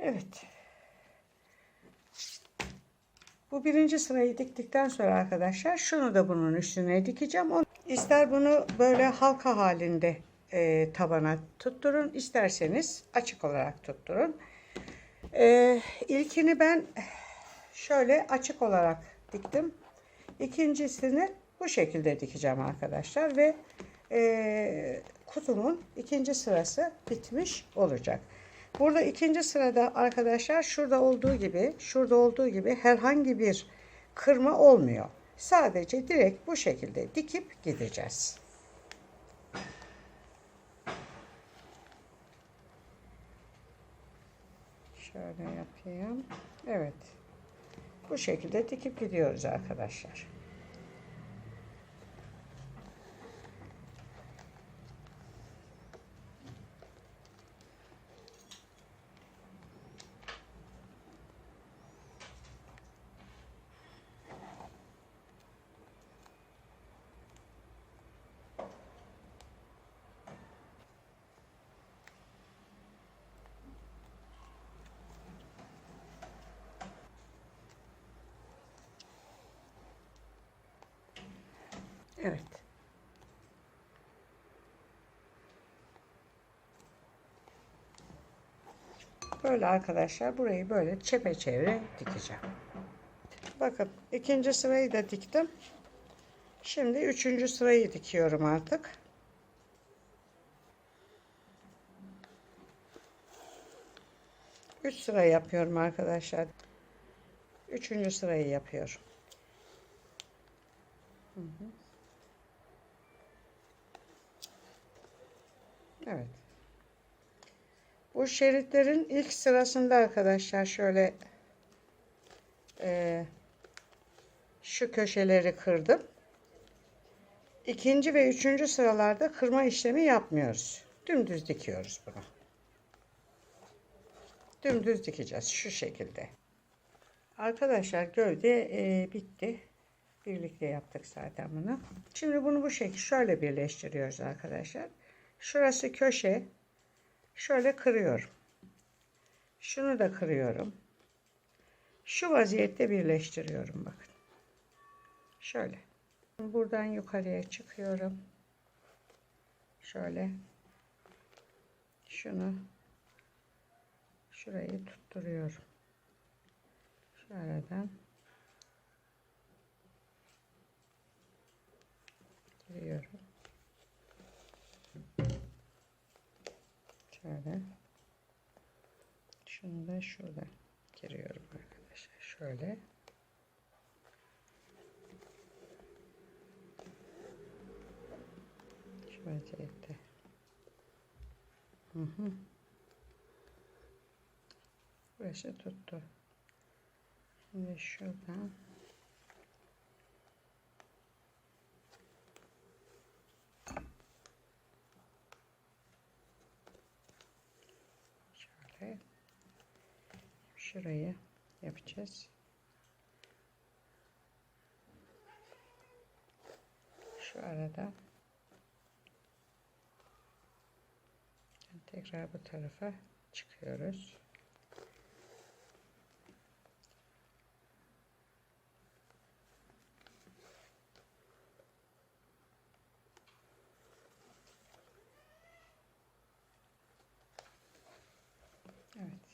Evet. Bu birinci sırayı diktikten sonra arkadaşlar şunu da bunun üstüne dikeceğim. O- İster bunu böyle halka halinde e, tabana tutturun. isterseniz açık olarak tutturun. E, ilkini ben şöyle açık olarak diktim. İkincisini bu şekilde dikeceğim arkadaşlar ve e, kutumun ikinci sırası bitmiş olacak. Burada ikinci sırada arkadaşlar şurada olduğu gibi, şurada olduğu gibi herhangi bir kırma olmuyor. Sadece direkt bu şekilde dikip gideceğiz. Şöyle yapayım. Evet. Bu şekilde dikip gidiyoruz arkadaşlar. Evet. Böyle arkadaşlar burayı böyle çepeçevre dikeceğim. Bakın ikinci sırayı da diktim. Şimdi üçüncü sırayı dikiyorum artık. Üç sıra yapıyorum arkadaşlar. Üçüncü sırayı yapıyorum. Evet. Bu şeritlerin ilk sırasında arkadaşlar şöyle e, şu köşeleri kırdım. İkinci ve üçüncü sıralarda kırma işlemi yapmıyoruz. Dümdüz dikiyoruz bunu. Dümdüz dikeceğiz şu şekilde. Arkadaşlar gövde e, bitti. Birlikte yaptık zaten bunu. Şimdi bunu bu şekilde şöyle birleştiriyoruz arkadaşlar. Şurası köşe. Şöyle kırıyorum. Şunu da kırıyorum. Şu vaziyette birleştiriyorum bakın. Şöyle. Buradan yukarıya çıkıyorum. Şöyle. Şunu şurayı tutturuyorum. Şuradan giriyorum. Şöyle. Şunu da şurada giriyorum arkadaşlar. Şöyle. Şu vaziyette. Hı hı. Burası tuttu. Şimdi şuradan şöyle şurayı yapacağız. Şu arada tekrar bu tarafa çıkıyoruz. Evet.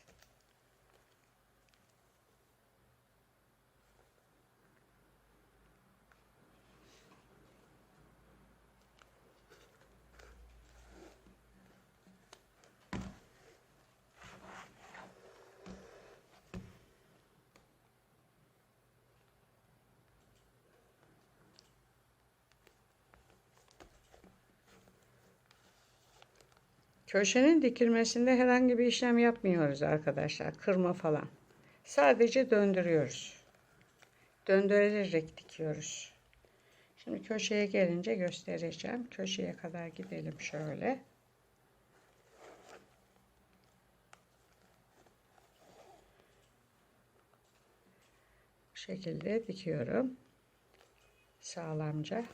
Köşenin dikilmesinde herhangi bir işlem yapmıyoruz arkadaşlar. Kırma falan. Sadece döndürüyoruz. Döndürerek dikiyoruz. Şimdi köşeye gelince göstereceğim. Köşeye kadar gidelim şöyle. Bu şekilde dikiyorum. Sağlamca.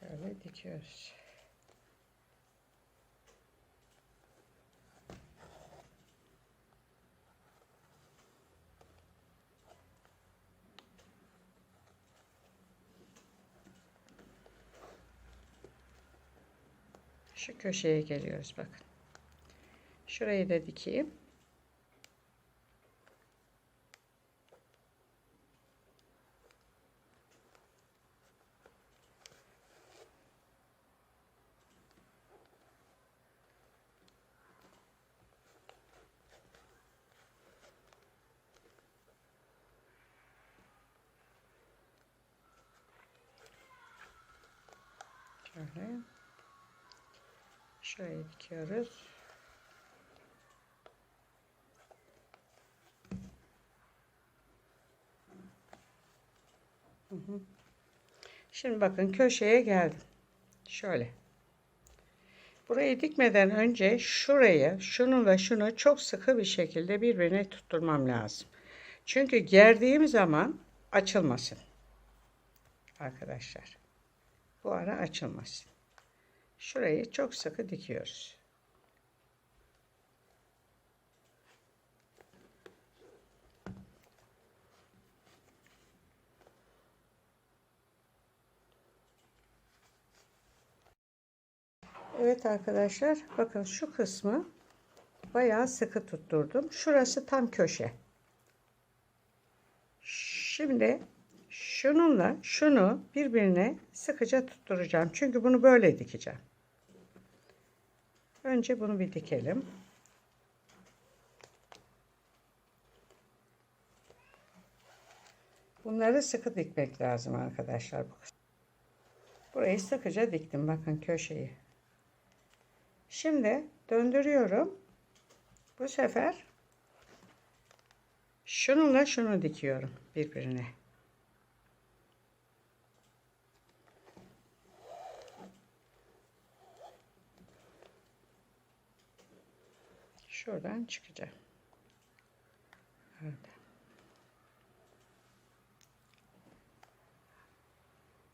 şöyle dikiyoruz. Şu köşeye geliyoruz bakın. Şurayı da dikeyim. Şöyle. Şurayı dikiyoruz. Şimdi bakın köşeye geldim. Şöyle. Burayı dikmeden önce şurayı, şunu ve şunu çok sıkı bir şekilde birbirine tutturmam lazım. Çünkü gerdiğim zaman açılmasın. Arkadaşlar. Bu ara açılmasın. Şurayı çok sıkı dikiyoruz. Evet arkadaşlar bakın şu kısmı bayağı sıkı tutturdum. Şurası tam köşe. Şimdi şununla şunu birbirine sıkıca tutturacağım. Çünkü bunu böyle dikeceğim. Önce bunu bir dikelim. Bunları sıkı dikmek lazım arkadaşlar. Burayı sıkıca diktim. Bakın köşeyi. Şimdi döndürüyorum. Bu sefer şununla şunu dikiyorum birbirine. Şuradan çıkacağım. Evet.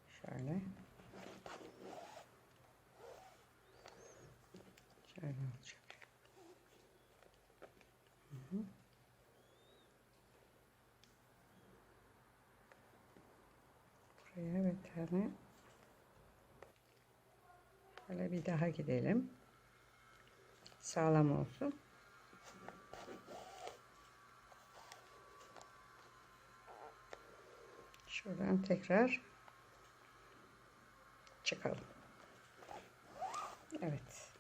Şöyle olacak. Hı hı. Tane Böyle bir daha gidelim. Sağlam olsun. Şuradan tekrar çıkalım. Evet.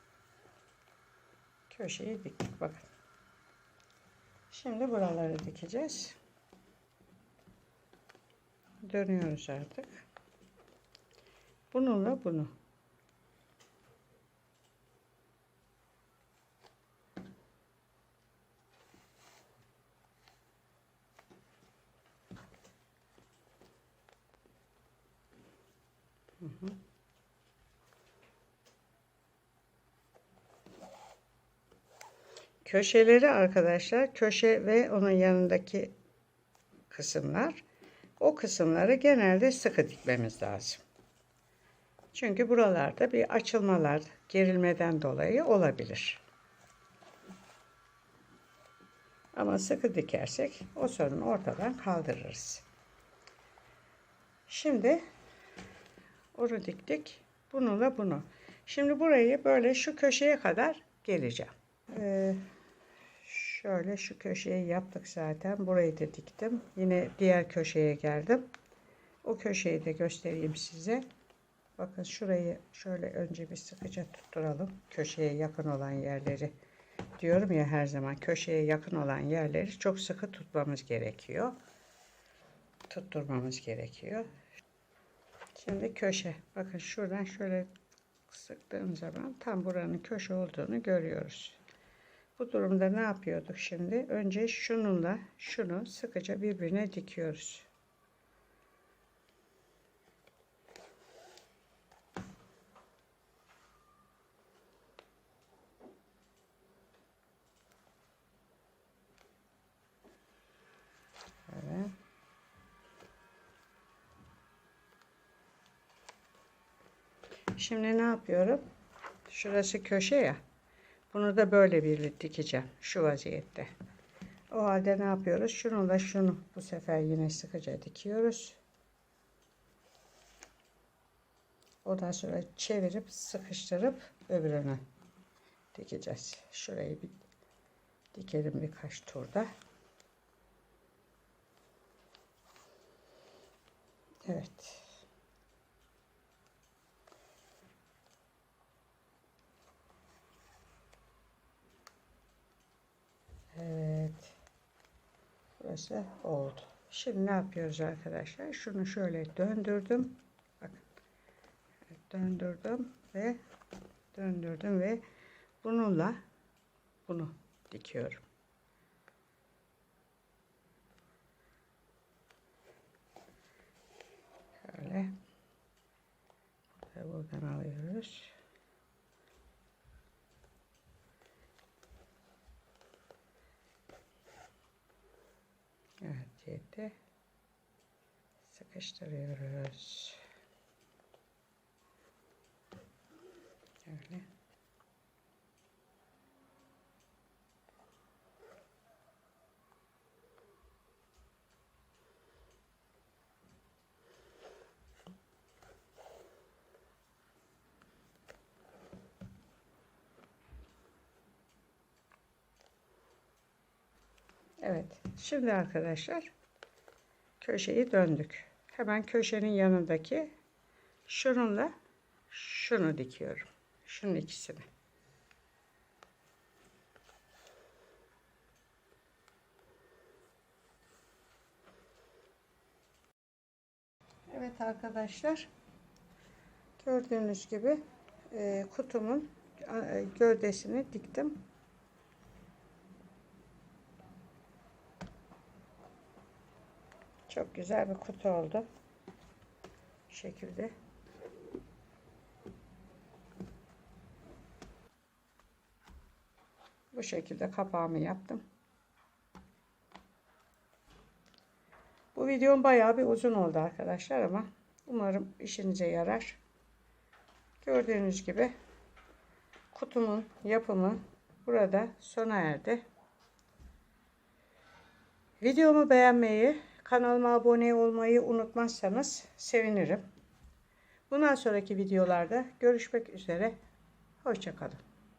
Köşeyi diktik bakın. Şimdi buraları dikeceğiz. Dönüyoruz artık. Bunu. Hı hı. Köşeleri arkadaşlar, köşe ve onun yanındaki kısımlar, o kısımları genelde sıkı dikmemiz lazım. Çünkü buralarda bir açılmalar, gerilmeden dolayı olabilir. Ama sıkı dikersek o sorunu ortadan kaldırırız. Şimdi onu diktik. Bununla bunu. Şimdi burayı böyle şu köşeye kadar geleceğim. Ee, şöyle şu köşeyi yaptık zaten. Burayı da diktim. Yine diğer köşeye geldim. O köşeyi de göstereyim size. Bakın şurayı şöyle önce bir sıkıca tutturalım. Köşeye yakın olan yerleri. Diyorum ya her zaman köşeye yakın olan yerleri çok sıkı tutmamız gerekiyor. Tutturmamız gerekiyor. Şimdi köşe. Bakın şuradan şöyle sıktığım zaman tam buranın köşe olduğunu görüyoruz. Bu durumda ne yapıyorduk şimdi? Önce şununla şunu sıkıca birbirine dikiyoruz. Evet. Şimdi ne yapıyorum? Şurası köşe ya. Bunu da böyle bir dikeceğim. Şu vaziyette. O halde ne yapıyoruz? Şununla şunu bu sefer yine sıkıca dikiyoruz. Ondan sonra çevirip sıkıştırıp öbürünü dikeceğiz. Şurayı bir dikelim birkaç turda. Evet. Burası oldu. Şimdi ne yapıyoruz arkadaşlar? Şunu şöyle döndürdüm. Bakın. Döndürdüm ve döndürdüm ve bununla bunu dikiyorum. Şöyle. Buradan alıyoruz. Yetti. Sıkıştırıyoruz. Şöyle. Evet. Şimdi arkadaşlar köşeyi döndük. Hemen köşenin yanındaki şununla şunu dikiyorum. Şunun ikisini. Evet arkadaşlar. Gördüğünüz gibi e, kutumun e, gövdesini diktim. Çok güzel bir kutu oldu. Bu şekilde. Bu şekilde kapağımı yaptım. Bu videom bayağı bir uzun oldu arkadaşlar ama umarım işinize yarar. Gördüğünüz gibi kutumun yapımı burada sona erdi. Videomu beğenmeyi, kanalıma abone olmayı unutmazsanız sevinirim. Bundan sonraki videolarda görüşmek üzere. Hoşçakalın.